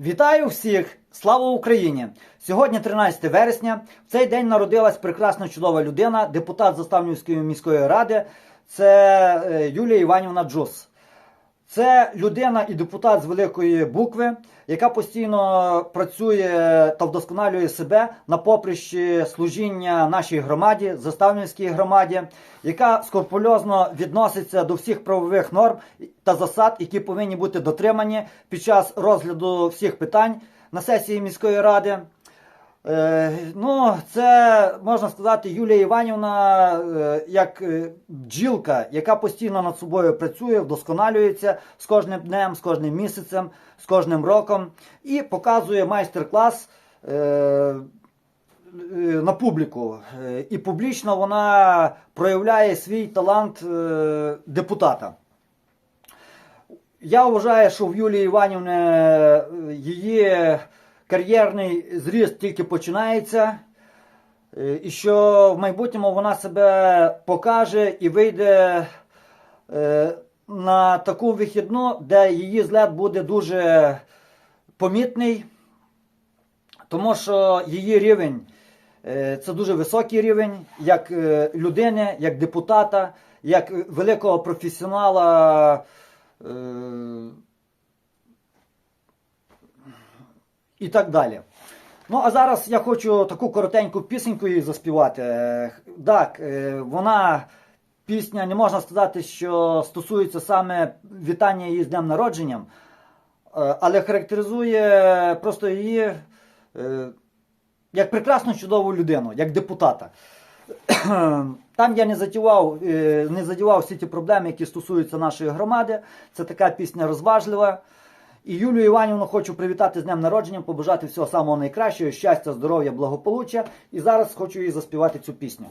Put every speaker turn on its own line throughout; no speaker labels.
Вітаю всіх! Слава Україні! Сьогодні 13 вересня. В цей день народилась прекрасна чудова людина, депутат Заставнівської міської ради. Це е, Юлія Іванівна Джус. Це людина і депутат з великої букви, яка постійно працює та вдосконалює себе на поприщі служіння нашій громаді, заставнівській громаді, яка скрупульозно відноситься до всіх правових норм та засад, які повинні бути дотримані під час розгляду всіх питань на сесії міської ради. Е, ну, це можна сказати, Юлія Іванівна е, як е, бджілка, яка постійно над собою працює, вдосконалюється з кожним днем, з кожним місяцем, з кожним роком і показує майстер-клас на публіку. І публічно вона проявляє свій талант депутата. Я вважаю, що в Юлії Іванівни її кар'єрний зріст тільки починається, е, і що в майбутньому вона себе покаже і вийде е, на таку вихідну, де її злет буде дуже помітний, тому що її рівень е, це дуже високий рівень як людини, як депутата, як великого професіонала. І так далі. Ну, а зараз я хочу таку коротеньку пісеньку їй заспівати. Так, е, вона пісня, не можна сказати, що стосується саме вітання її з днем народженням, е, але характеризує просто її е, як прекрасну чудову людину, як депутата. Там я не задівав, не задівав всі ті проблеми, які стосуються нашої громади. Це така пісня розважлива. І Юлію Іванівну хочу привітати з днем народження, побажати всього самого найкращого, щастя, здоров'я, благополуччя. І зараз хочу їй заспівати цю пісню.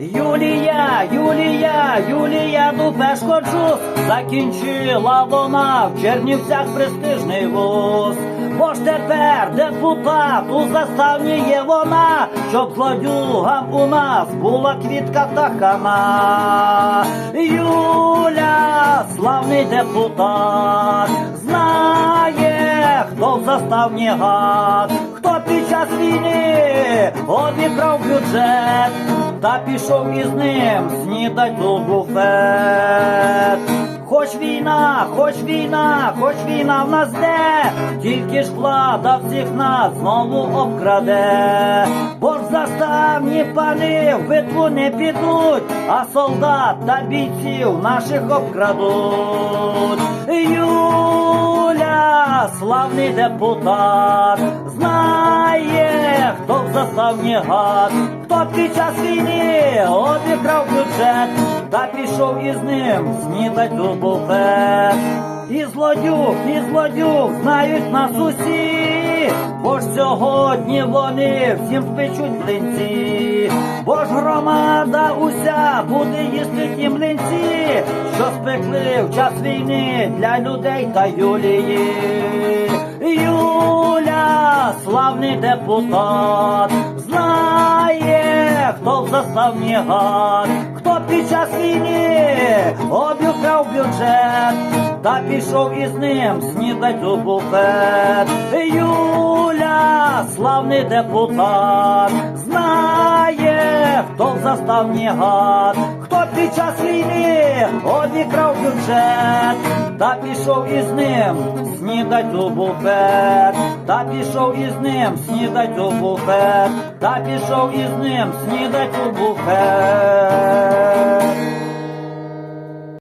Юлія, Юлія, Юлія Дупешкоджу закінчила вона в Чернівцях престижний вуз. Бо ж тепер депутат у заставні є вона, щоб злодюгам у нас була квітка та хана. Юля, славний депутат, знає, хто в заставні гад, хто під час війни обікрав бюджет та пішов із ним снідать у буфет. Хоч війна, хоч війна, хоч війна в нас де, тільки ж влада всіх нас знову обкраде. Бо заставні пани в битву не підуть, а солдат та бійців наших обкрадуть. Юля, славний депутат, знає, хто в заставні гад, хто під час війни обікрав бюджет та пішов із ним снідать у буфет. І злодюг, і злодюг знають нас усі, бо ж сьогодні вони всім спечуть млинці, бо ж громада уся буде їсти ті млинці, що спекли в час війни для людей та Юлії. Юля, славний депутат, знає, хто в заставні гад, під час війни об'юкрав бюджет, та пішов із ним снідать у буфет. Юля, славний депутат, знає, хто в заставні гад, хто під час війни обікрав бюджет, та пішов із ним снідать у буфет, та пішов із ним снідать у буфет, та пішов із ним снідать у буфет. water